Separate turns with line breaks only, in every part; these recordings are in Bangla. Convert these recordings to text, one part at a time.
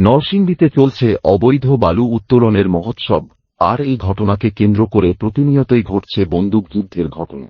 নরসিংদীতে চলছে অবৈধ বালু উত্তোলনের মহোৎসব। আর এই ঘটনাকে কেন্দ্র করে প্রতিনিয়তই ঘটছে বন্দুকযুদ্ধের ঘটনা।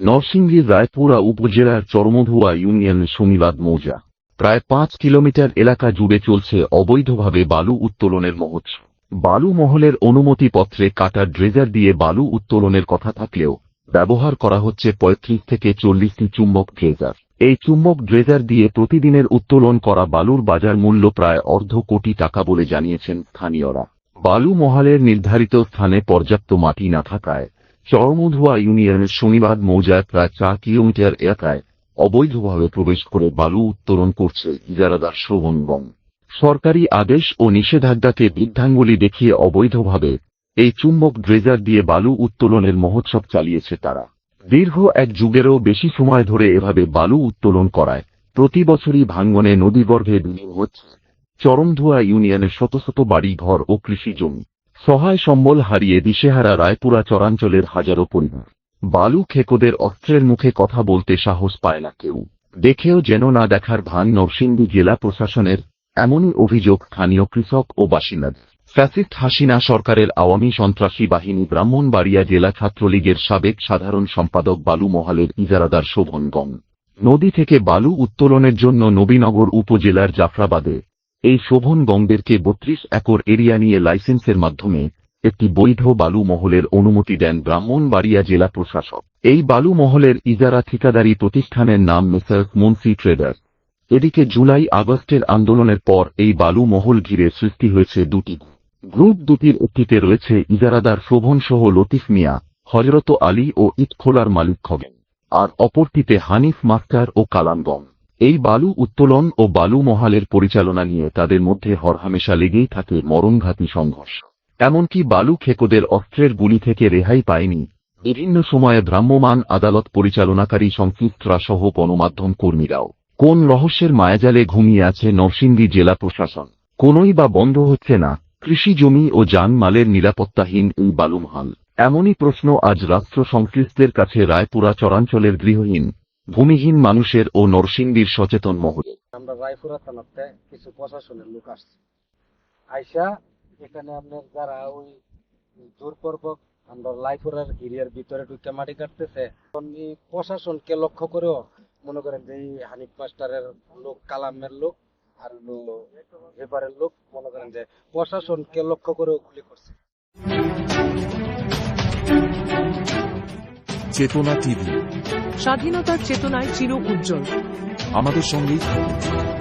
নরসিংদীর রায়পুরা উপজেলার চরমধুয়া ইউনিয়ন শনিবাদ মৌজা। প্রায় পাঁচ কিলোমিটার এলাকা জুড়ে চলছে অবৈধভাবে বালু উত্তোলনের মহোৎসব। বালু মহলের অনুমতিপত্রে কাটা ড্রেজার দিয়ে বালু উত্তোলনের কথা থাকলেও ব্যবহার করা হচ্ছে পঁয়ত্রিশ থেকে চল্লিশটি চুম্বক ড্রেজার। এই চুম্বক ড্রেজার দিয়ে প্রতিদিনের উত্তোলন করা বালুর বাজার মূল্য প্রায় অর্ধ কোটি টাকা বলে জানিয়েছেন স্থানীয়রা। বালু মহলের নির্ধারিত স্থানে পর্যাপ্ত মাটি না থাকায় চরমধুয়া ইউনিয়নের শনিবার মৌজায় প্রায় চার কিলোমিটার এলাকায় অবৈধভাবে প্রবেশ করে বালু উত্তোলন করছে ইজারাদার শোভনবন সরকারি আদেশ ও নিষেধাজ্ঞাকে বৃদ্ধাঙ্গুলি দেখিয়ে অবৈধভাবে এই চুম্বক ড্রেজার দিয়ে বালু উত্তোলনের মহোৎসব চালিয়েছে তারা। দীর্ঘ এক যুগেরও বেশি সময় ধরে এভাবে বালু উত্তোলন করায় প্রতি বছরই ভাঙ্গনে নদীগর্ভে বিলীন হচ্ছে চরমধুয়া ইউনিয়নের শত শত বাড়ি ঘর ও কৃষি জমি। সহায় সম্বল হারিয়ে দিশেহারা রায়পুরা চরাঞ্চলের হাজারো পরিবার। বালু খেকোদের অস্ত্রের মুখে কথা বলতে সাহস পায় না কেউ। দেখেও যেন না দেখার ভান নরসিংদী জেলা প্রশাসনের এমনই অভিযোগ স্থানীয় কৃষক ও বাসিন্দাদের ফ্যাসিস্ট হাসিনা সরকারের আওয়ামী সন্ত্রাসী বাহিনী ব্রাহ্মণবাড়িয়া জেলা ছাত্রলীগের সাবেক সাধারণ সম্পাদক বালু মহালের ইজারাদার শোভনগণ নদী থেকে বালু উত্তোলনের জন্য নবীনগর উপজেলার জাফরাবাদে। এই শোভন গঙ্গদেরকে বত্রিশ একর এরিয়া নিয়ে লাইসেন্সের মাধ্যমে একটি বৈধ বালু মহলের অনুমতি দেন ব্রাহ্মণবাড়িয়া জেলা প্রশাসক। এই বালু মহলের ইজারা ঠিকাদারি প্রতিষ্ঠানের নাম মেসার্স মুন্সি ট্রেডার এদিকে জুলাই আগস্টের আন্দোলনের পর এই বালু মহল ঘিরে সৃষ্টি হয়েছে দুটি গ্রুপ। দুটির একটিতে রয়েছে ইজারাদার শোভন সহ লতিফ মিয়া হজরত আলী ও ইটখোলার মালিক খগেন, আর অপরটিতে হানিফ মাস্টার ও কালামগম এই বালু উত্তোলন ও বালু মহালের পরিচালনা নিয়ে তাদের মধ্যে হরহামেশা লেগেই থাকে মরণঘাতী সংঘর্ষ। এমনকি বালু খেকোদের অস্ত্রের গুলি থেকে রেহাই পায়নি। বিভিন্ন সময়ে ভ্রাম্যমাণ আদালত পরিচালনাকারী সংশ্লিষ্টরা সহ গণমাধ্যম কর্মীরাও। কোন রহস্যের মায়াজালে ঘুমিয়ে আছে নরসিংদী জেলা প্রশাসন? কোনই বা বন্ধ হচ্ছে না। কৃষি জমি ও যানমালের নিরাপত্তাহীন এই বালুমহাল। এমনই প্রশ্ন আজ রাষ্ট্র সংশ্লিষ্টদের কাছে রায়পুরা চরাঞ্চলের গৃহহীন, ভূমিহীন মানুষের ও নরসিংদীর সচেতন মহলে।
আমরা রায়পুরা থানাতে কিছু প্রশাসনের লোক আসছে। আইসা এখানে আপনার যারা ওই জোরপূর্বক আমরা লাইপুরার এরিয়ার ভিতরে ঢুকে মাটি কাটতেছে প্রশাসনকে লক্ষ্য করেও মনে করেন যে এই হানিফ মাস্টারের লোক কালামের লোক আর হলো এবারের লোক মনে করেন যে প্রশাসনকে লক্ষ্য করেও গুলি করছে।
চেতনা টিভি।
স্বাধীনতার চেতনায় চির উজ্জ্বল।
আমাদের সঙ্গেই থাকুন।